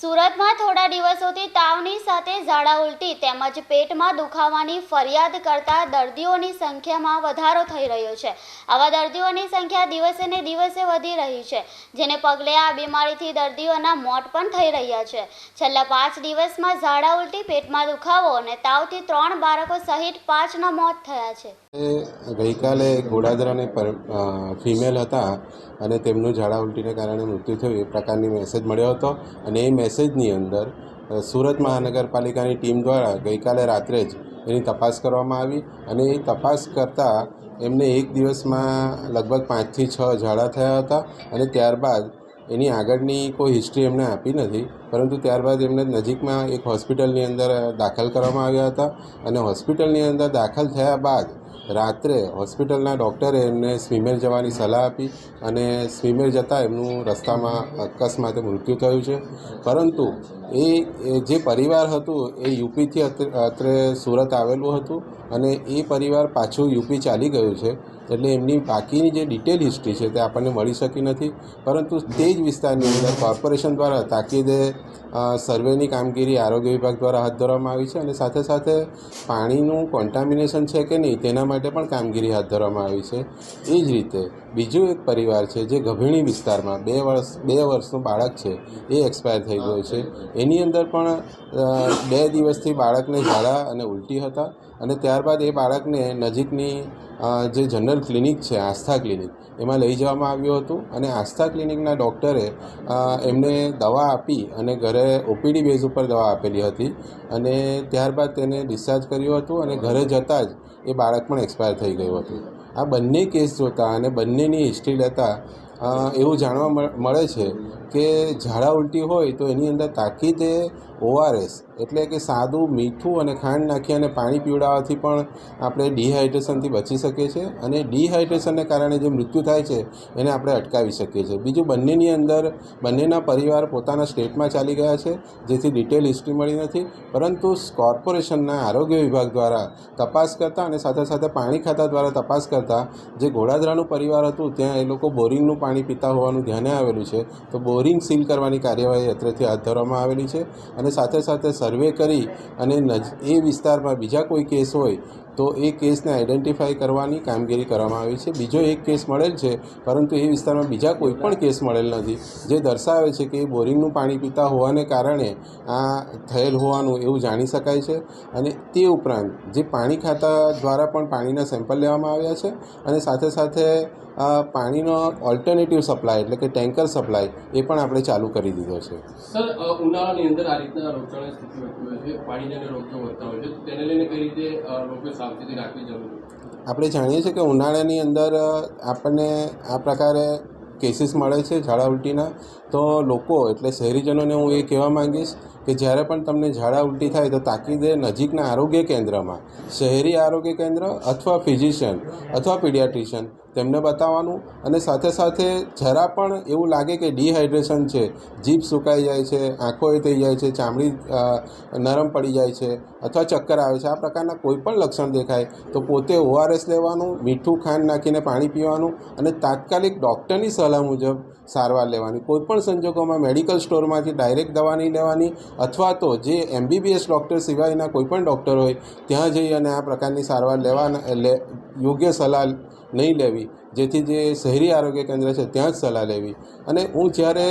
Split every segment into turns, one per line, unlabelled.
સુરતમાં થોડા દિવસોથી તાવની સાથે ઝાડા ઉલટી તેમજ પેટમાં દુખાવાની ફરિયાદ કરતા દર્દીઓની સંખ્યામાં વધારો થઈ રહ્યો છે. આવા દર્દીઓની સંખ્યા દિવસે ને દિવસે વધી રહી છે, જેને પગલે આ બીમારીથી દર્દીઓના મોત પણ થઈ રહ્યા છે. છેલ્લા પાંચ દિવસમાં ઝાડા ઉલટી, પેટમાં દુખાવો અને તાવથી ત્રણ બાળકો સહિત પાંચના મોત થયા છે.
ગઈકાલે ગોડાદરાને પર ફિમેલ હતા અને તેમનું ઝાડા ઉલટીને કારણે મૃત્યુ થયું. એ પ્રકારની મેસેજ મળ્યો હતો અને એ મેસેજની અંદર સુરત મહાનગરપાલિકાની ટીમ દ્વારા ગઈકાલે રાત્રે જ એની તપાસ કરવામાં આવી અને એ તપાસ કરતાં એમને એક દિવસમાં લગભગ પાંચથી છ ઝાડા થયા હતા અને ત્યારબાદ એની આગળની કોઈ હિસ્ટ્રી એમને આપી નથી, પરંતુ ત્યારબાદ એમને નજીકમાં એક હોસ્પિટલની અંદર દાખલ કરવામાં આવ્યા હતા અને હોસ્પિટલની અંદર દાખલ થયા બાદ રાત્રે હોસ્પિટલના ડૉક્ટરે એમને સ્વિમેર જવાની સલાહ આપી અને સ્વિમેર જતાં એમનું રસ્તામાં અકસ્માતે મૃત્યુ થયું છે. પરંતુ એ જે પરિવાર હતું, એ યુપીથી અત્રે સુરત આવેલું હતું અને એ પરિવાર પાછું યુપી ચાલી ગયું છે. એટલે એમની બાકીની જે ડિટેલ હિસ્ટ્રી છે તે આપણને મળી શકી નથી. પરંતુ તે જ વિસ્તારની અંદર કોર્પોરેશન દ્વારા તાકીદે સર્વેની કામગીરી આરોગ્ય વિભાગ દ્વારા હાથ ધરવામાં આવી છે અને સાથે સાથે પાણીનું કોન્ટામિનેશન છે કે નહીં તેના માટે પણ કામગીરી હાથ ધરવામાં આવી છે. એ જ રીતે બીજું એક પરિવાર છે જે ગભીણી વિસ્તારમાં બે વર્ષ, બે વર્ષનું બાળક છે, એ એક્સપાયર થઈ ગયું છે. એની અંદર પણ બે દિવસથી બાળકને ઝાડા અને ઉલટી હતા અને ત્યારબાદ એ બાળકને નજીકની જે જનરલ ક્લિનિક છે, આસ્થા ક્લિનિક. એમાં લઈ જવામાં આવ્યું હતું અને આસ્થા ક્લિનિકના ડૉક્ટરે એમને દવા આપી અને ઘરે ઓપીડી બેઝ ઉપર દવા આપેલી હતી અને ત્યારબાદ તેને ડિસ્ચાર્જ કર્યું હતું અને ઘરે જતાં જ એ બાળક પણ એક્સપાયર થઈ ગયું હતું. આ બંને કેસ જોતાં અને બંનેની હિસ્ટ્રી લેતા એવું જાણવા મળે છે કે ઝાડા ઉલટી હોય તો એની અંદર તાકીદે ઓઆરએસ. એટલે કે સાદું, મીઠું અને ખાંડ નાખી અને પાણી પીવડાવવાથી પણ આપણે ડિહાઇડ્રેશનથી બચી શકીએ છીએ અને ડિહાઇડ્રેશનને કારણે જે મૃત્યુ થાય છે એને આપણે અટકાવી શકીએ છીએ. બીજું, બંનેની અંદર, બંનેના પરિવાર પોતાના સ્ટેટમાં ચાલી ગયા છે, જેથી ડિટેલ હિસ્ટ્રી મળી નથી. પરંતુ કોર્પોરેશનના આરોગ્ય વિભાગ દ્વારા તપાસ કરતા અને સાથે સાથે પાણી ખાતા દ્વારા તપાસ કરતા જે ઘોડાદરાનું પરિવાર હતું, ત્યાં એ લોકો બોરિંગનું પાણી પીતા હોવાનું ધ્યાને આવેલું છે. તો બોરિંગ સીલ કરવાની કાર્યવાહી અત્રેથી હાથ ધરવામાં આવેલી છે અને સાથે સાથે સર્વે કરી અને નજ, એ વિસ્તારમાં બીજા કોઈ કેસ હોય તો એ કેસને આઈડેન્ટિફાઈ કરવાની કામગીરી કરવામાં આવી છે. બીજો એક કેસ મળેલ છે, પરંતુ એ વિસ્તારમાં બીજા કોઈ પણ કેસ મળેલ નથી. જે દર્શાવે છે કે એ બોરિંગનું પાણી પીતા હોવાને કારણે આ થયેલ હોવાનું એવું જાણી શકાય છે અને તે ઉપરાંત જે પાણી ખાતા દ્વારા પણ પાણીના સેમ્પલ લેવામાં આવ્યા છે અને સાથે સાથે પાણીનો ઓલ્ટરનેટિવ સપ્લાય એટલે કે ટેન્કર સપ્લાય એ પણ આપણે ચાલુ કરી દીધો છે.
સર ઉનાળાની અંદર આ રીતના રોગચાળાની સ્થિતિ વધતી હોય છે પાણીના રોગો વધતા હોય છે તેને લઈને કઈ રીતે લોકોએ સાવચેતી રાખવી જરૂરી?
આપણે જાણીએ છીએ કે ઉનાળાની અંદર આપણને આ પ્રકારે કેસીસ મળે છે ઝાડા ઉલટીના. તો લોકો એટલે શહેરીજનોને હું એ કહેવા માંગીશ કે જ્યારે પણ તમને ઝાડા ઉલટી થાય તો તાકીદે નજીકના આરોગ્ય કેન્દ્રમાં, શહેરી આરોગ્ય કેન્દ્ર અથવા ફિઝિશિયન અથવા પીડિયાટ્રિશિયન તેમને બતાવવાનું અને સાથે સાથે જરા પણ એવું લાગે કે ડિહાઇડ્રેશન છે, જીભ સુકાઈ જાય છે, આંખો એ થઈ જાય છે, ચામડી નરમ પડી જાય છે અથવા ચક્કર આવે છે, આ પ્રકારના કોઈ પણ લક્ષણ દેખાય તો પોતે ઓઆરએસ લેવાનું, મીઠું ખાંડ નાખીને પાણી પીવાનું અને તાત્કાલિક ડૉક્ટરની સલાહ મુજબ સારવાર લેવાની. કોઈ પણ સંજોગોમાં મેડિકલ સ્ટોરમાંથી ડાયરેક્ટ દવા નહીં લેવાની અથવા તો જે એમબીબીએસ ડૉક્ટર સિવાયના કોઈ પણ ડૉક્ટર હોય, ત્યાં જઈ અને આ પ્રકારની સારવાર લેવાના યોગ્ય સલાહ નહીં લેવી. જેથી જે શહેરી આરોગ્ય કેન્દ્ર છે ત્યાં જ સલાહ લેવી. અને હું જ્યારે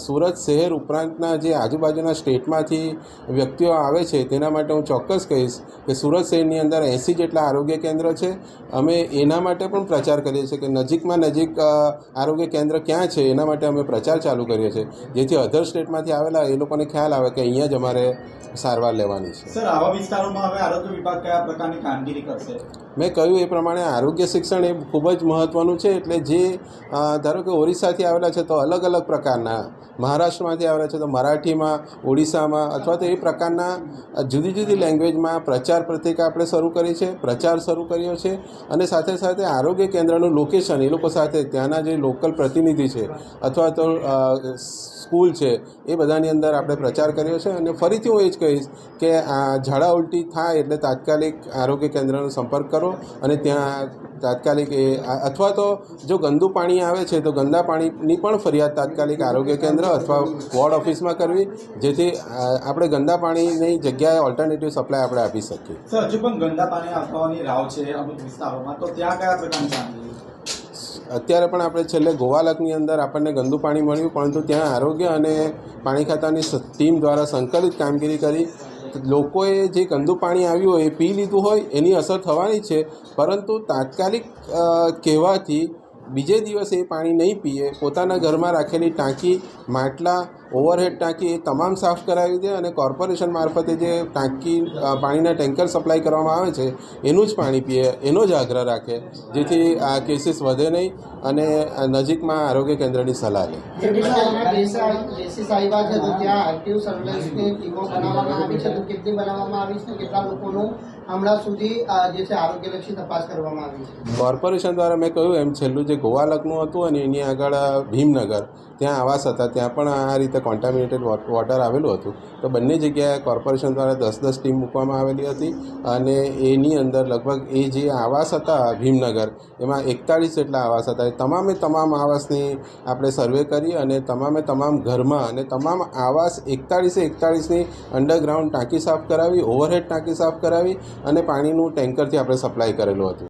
સુરત શહેર ઉપરાંતના જે આજુબાજુના સ્ટેટમાંથી વ્યક્તિઓ આવે છે તેના માટે હું ચોક્કસ કહીશ કે સુરત શહેરની અંદર એંસી જેટલા આરોગ્ય કેન્દ્ર છે અમે એના માટે પણ પ્રચાર કરીએ છીએ કે નજીકમાં નજીક આરોગ્ય કેન્દ્ર ક્યાં છે એના માટે અમે પ્રચાર ચાલુ કરીએ છીએ. જેથી અધર સ્ટેટમાંથી આવેલા એ લોકોને ખ્યાલ આવે કે અહીંયા જ અમારે સારવાર લેવાની છે.
સર આવા વિસ્તારોમાં હવે આરોગ્ય વિભાગ કયા પ્રકારની કામગીરી કરશે?
મેં કહ્યું એ પ્રમાણે આરોગ્ય શિક્ષણ એ ખૂબ જ મહત્ત્વનું છે એટલે જે ધારો કે ઓરિસ્સાથી આવેલા છે તો અલગ અલગ પ્રકારના, મહારાષ્ટ્રમાંથી આવેલા છે તો મરાઠીમાં, ઓડિશામાં અથવા તો એ પ્રકારના જુદી જુદી લેંગ્વેજમાં પ્રચાર પત્રિકા આપણે શરૂ કરી છે, પ્રચાર શરૂ કર્યો છે અને સાથે સાથે આરોગ્ય કેન્દ્રનું લોકેશન એ લોકો સાથે ત્યાંના જે લોકલ પ્રતિનિધિ છે અથવા તો સ્કૂલ છે એ બધાની અંદર આપણે પ્રચાર કર્યો છે અને ફરીથી હું એ જ કહીશ કે, આ ઝાડા ઉલટી થાય એટલે તાત્કાલિક આરોગ્ય કેન્દ્રનો સંપર્ક કરો અને ત્યાં તાત્કાલિક એ અથવા તો જો ગંદુ પાણી આવે છે તો ગંદા પાણીની પણ ફરિયાદ તાત્કાલિક આરોગ્ય કેન્દ્ર અથવા વોર્ડ ઓફિસમાં કરવી જેથી આપણે ગંદા પાણીની જગ્યાએ ઓલ્ટરનેટિવ સપ્લાય આપણે આપી શકીએ.
સર હજુ પણ ગંદા પાણી આપવાની રાવ છે અમુક વિસ્તારોમાં તો ત્યાં કયા પ્રકારની
અત્યારે પણ આપણે છેલ્લે ગોવાલકની અંદર આપણને ગંદુ પાણી મળ્યું પરંતુ ત્યાં આરોગ્ય અને પાણી ખાતાની ટીમ દ્વારા સંકલિત કામગીરી કરી લોકોએ જે ગંદુ પાણી આવ્યું હોય, એ પી લીધું હોય, એની અસર થવાની છે. પરંતુ તાત્કાલિક કહેવાથી બીજે દિવસે એ પાણી નહીં પીએ. પોતાના ઘરમાં રાખેલી ટાંકી, માટલા ઓવરહેડ ટાંકી એ તમામ સાફ કરાવી દે અને કોર્પોરેશન મારફતે જે ટાંકી પાણીના ટેન્કર સપ્લાય કરવામાં આવે છે એનું જ પાણી પીએ એનો જ આગ્રહ રાખે જેથી આ કેસીસ વધે નહીં અને નજીકમાં આરોગ્ય કેન્દ્રની સલાહ લે.
હમણાં સુધી જે છે આરોગ્યલક્ષી તપાસ કરવામાં આવી છે?
કોર્પોરેશન દ્વારા મેં કહ્યું એમ છેલ્લું જે ગોવાલકનું હતું અને એની આગળ ભીમનગર ત્યાં આવાસ હતા, ત્યાં પણ આ રીતે કોન્ટામિનેટેડ વોટર આવેલું હતું. તો બંને જગ્યાએ કોર્પોરેશન દ્વારા દસ દસ ટીમ મૂકવામાં આવેલી હતી અને એની અંદર લગભગ એ જે આવાસ હતા ભીમનગર, એમાં એકતાળીસ જેટલા આવાસ હતા. એ તમામે તમામ આવાસની આપણે સર્વે કરી અને તમામે તમામ ઘરમાં અને તમામ આવાસ એકતાળીસે એકતાળીસની અંડરગ્રાઉન્ડ ટાંકી સાફ કરાવી ઓવરહેડ ટાંકી સાફ કરાવી અને પાણીનું ટેન્કરથી આપણે સપ્લાય કરેલું હતું.